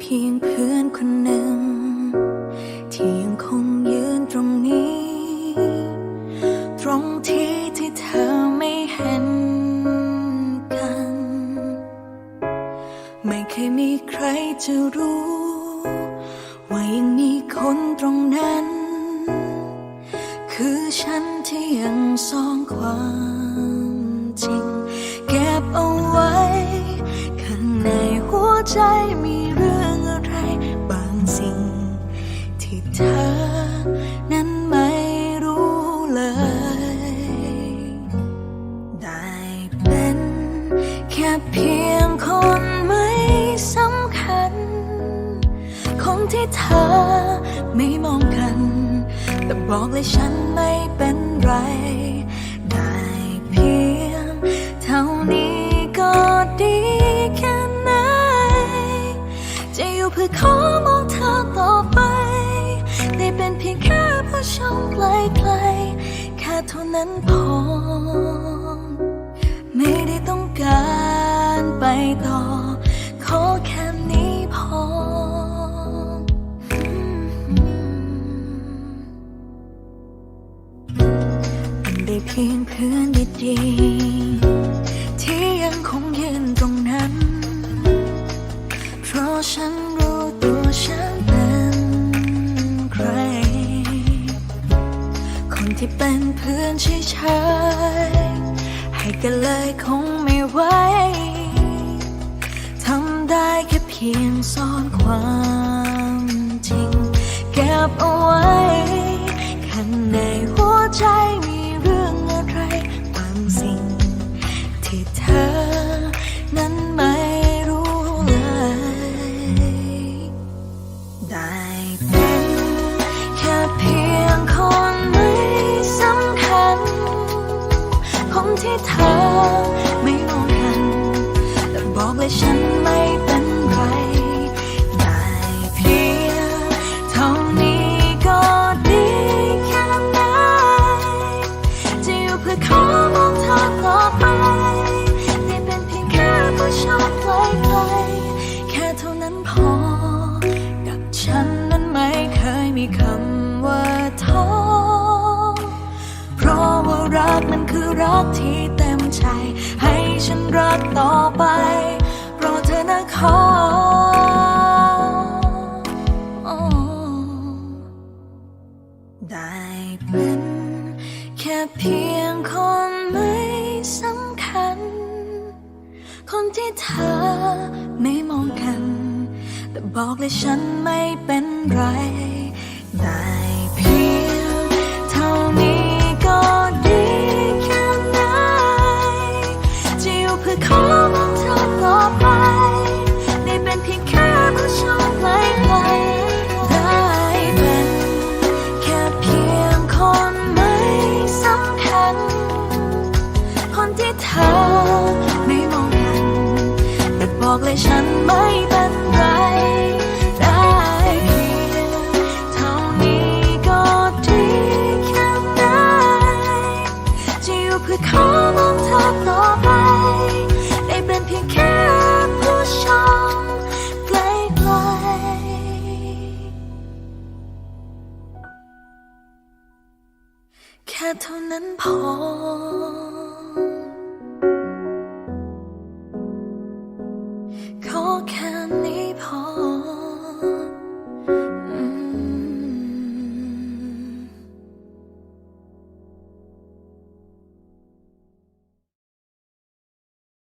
เพียงเพื่อนคนหนึ่ง ที่ยังคงยืนตรงนี้ ตรงที่ที่เธอไม่เห็นกัน ไม่เคยมีใครจะรู้ ว่ายังมีคนตรงนั้น คือฉันที่ยังซ่อนความจริง เก็บเอาไว้ ข้างในหัวใจมี บางสิ่ง ที่เธอนั้นไม่รู้เลย ได้เป็นแค่เพียงคนไม่สำคัญ คนที่เธอไม่มองกัน แต่บอกเลยฉันไม่เป็นไร ได้ พื่อขอมองเธอต่อไป ได้เป็นเพียงแค่ผู้ชมไกลๆแค่เท่านั้นพอ ไม่ได้ต้องการไปต่อ ขอแค่นี้พอ เป็นได้เพียงเพื่อนดีๆ คนที่เป็นเพื่อนเฉยๆให้กันเลยคงไม่ไหวทำได้แค่เพียงซ่อนความจริง เก็บเอาไว้ข้างในหัวใจมี มที่เธอไม่มองกันแต่บอกเลยฉันไม่ รักต่อไปเพราะเธอนะขอได้เป็นแค่เพียงคนไม่สำคัญ คนที่เธอไม่มองกัน แต่บอกเลยฉันไม่เป็นไร ได้ บอกเลยฉันไม่เป็นไรได้เพียงเท่านี้ก็ดีแค่ไหนจะอยู่เพื่อขอมองเธอต่อไป ได้เป็นเพียงแค่ผู้ชมไกลๆแค่เท่านั้นพอ